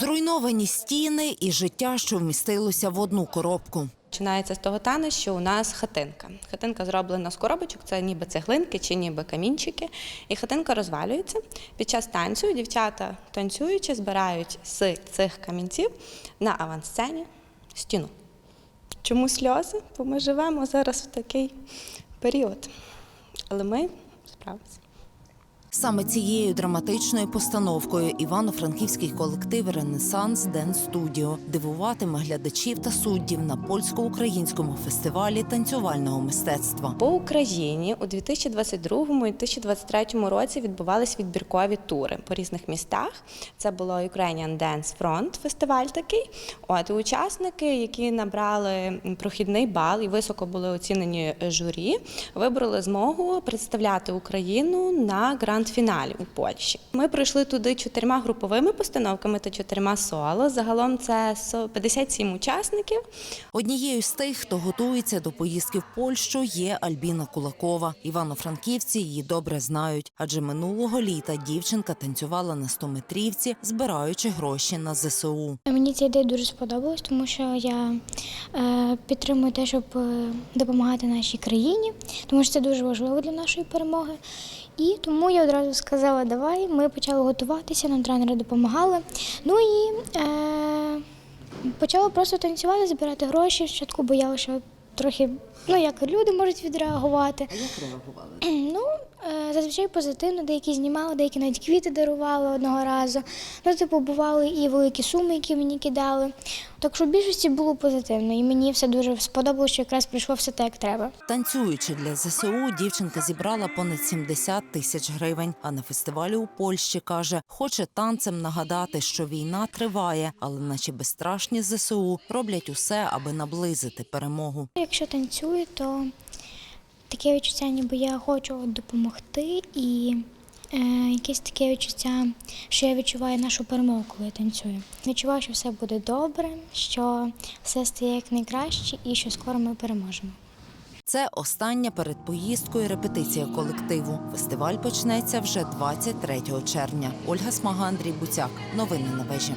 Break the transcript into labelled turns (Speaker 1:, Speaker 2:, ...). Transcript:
Speaker 1: Зруйновані стіни і життя, що вмістилося в одну коробку.
Speaker 2: Починається з того тани, що у нас хатинка. Хатинка зроблена з коробочок, це ніби цеглинки чи ніби камінчики. І хатинка розвалюється. Під час танцю дівчата танцюючи збирають з цих камінців на авансцені стіну. Чому сльози? Бо ми живемо зараз в такий період. Але ми справилися.
Speaker 1: Саме цією драматичною постановкою івано-франківський колектив Ренесанс Ден Студіо дивуватиме глядачів та суддів на польсько-українському фестивалі танцювального мистецтва.
Speaker 2: По Україні у 2022 і 2023 році відбувались відбіркові тури по різних містах. Це було Ukrainian Dance Front фестиваль такий. От учасники, які набрали прохідний бал і високо були оцінені журі, вибрали змогу представляти Україну на гранд-фіналі у Польщі. Ми пройшли туди чотирма груповими постановками та чотирма соло. Загалом це со- 57 учасників.
Speaker 1: Однією з тих, хто готується до поїздки в Польщу, є Альбіна Кулакова. Івано-франківці її добре знають, адже минулого літа дівчинка танцювала на 100-метрівці, збираючи гроші на ЗСУ.
Speaker 3: Мені ця ідея дуже сподобалась, тому що я е, підтримую те, щоб е, допомагати нашій країні, тому що це дуже важливо для нашої перемоги. І тому я одразу сказала, давай. Ми почали готуватися, нам тренери допомагали. Ну і е, почала просто танцювати, збирати гроші. Спочатку боялася, що трохи, ну як люди можуть відреагувати. А як реагували? Ну, е, зазвичай позитивно, деякі знімали, деякі навіть квіти дарували одного разу. Ну, типу, бували і великі суми, які мені кидали. Так що в більшості було позитивно, і мені все дуже сподобалося, що якраз прийшло все так, як треба.
Speaker 1: Танцюючи для ЗСУ, дівчинка зібрала понад 70 тисяч гривень. А на фестивалі у Польщі каже, хоче танцем нагадати, що війна триває, але наші безстрашні ЗСУ роблять усе, аби наблизити перемогу.
Speaker 3: Якщо танцюю, то таке відчуття, ніби я хочу допомогти, і е, якесь таке відчуття, що я відчуваю нашу перемогу, коли я танцюю. Відчуваю, що все буде добре, що все стає як найкраще і що скоро ми переможемо.
Speaker 1: Це остання перед поїздкою репетиція колективу. Фестиваль почнеться вже 23 червня. Ольга Смага, Андрій Буцяк. Новини на вежі.